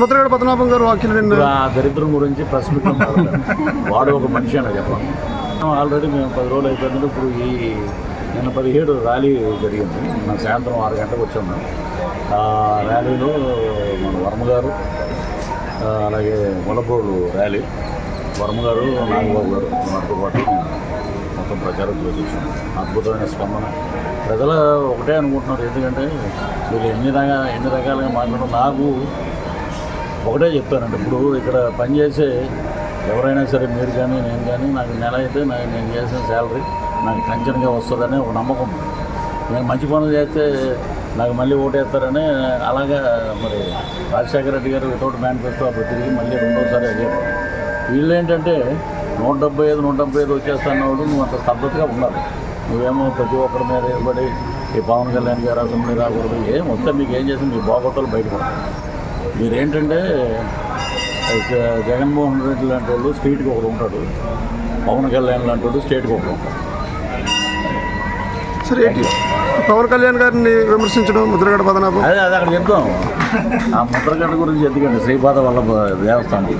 ముద్రగడ పద్మనాభం గారు వ్యాఖ్యలు ఆ దరిద్రం గురించి ప్రశ్నించడం వాడు ఒక మనిషి అని చెప్పాలి. ఆల్రెడీ మేము పది రోజులు అయిపోయింది ఇప్పుడు ఈ నిన్న పదిహేడు ర్యాలీ జరిగింది. నిన్న సాయంత్రం ఆరు గంటలకు వచ్చాము ఆ ర్యాలీలో మన వర్మ గారు అలాగే ములపూరు ర్యాలీ. వర్మ గారు నాగబాబు గారు నాతో పాటు మొత్తం ప్రచారం చేసేసాం. అద్భుతమైన స్పందన. ప్రజలు ఒకటే అనుకుంటున్నారు. ఎందుకంటే వీళ్ళు ఎన్ని రకాల ఎన్ని రకాలుగా మాట్లాడడం నాకు ఒకటే చెప్తానండి. ఇప్పుడు ఇక్కడ పనిచేసే ఎవరైనా సరే మీరు కానీ నేను కానీ నాకు నెల అయితే నాకు నేను చేసిన శాలరీ నాకు టెన్షన్గా వస్తుందని ఒక నమ్మకం నేను మంచి పనులు చేస్తే నాకు మళ్ళీ ఓటేస్తారని అలాగా మరి రాజశేఖర రెడ్డి గారు వితౌట్ మేనిఫెస్టో అప్పుడు తిరిగి మళ్ళీ రెండోసారి అడిగారు వీళ్ళు ఏంటంటే నూట డెబ్బై ఐదు నూట డెబ్బై ఐదు వచ్చేస్తున్నవాడు నువ్వు అంత స్తబ్దతగా ఉండాలి. నువ్వేమో ప్రతి ఒక్కరి మీద ఏర్పడి ఈ పవన్ కళ్యాణ్ గారు అసెంబ్లీ రాకూడదు ఏం వస్తే మీకు ఏం చేసింది మీ బాగోతాలు బయటపడతారు మీరేంటంటే జగన్మోహన్ రెడ్డి లాంటి వాళ్ళు స్ట్రీట్కి ఒకడు ఉంటాడు. పవన్ కళ్యాణ్ లాంటి వాడు స్టేట్కి ఒకడు ఉంటాడు సరే ఏంటి? పవన్ కళ్యాణ్ గారిని విమర్శించడం ముద్రగడ పద్మనాభం అదే అది అక్కడ చెప్తాం. ఆ ముద్రగడ్డ గురించి ఎందుకండి? శ్రీపాద వల్ల దేవస్థానం.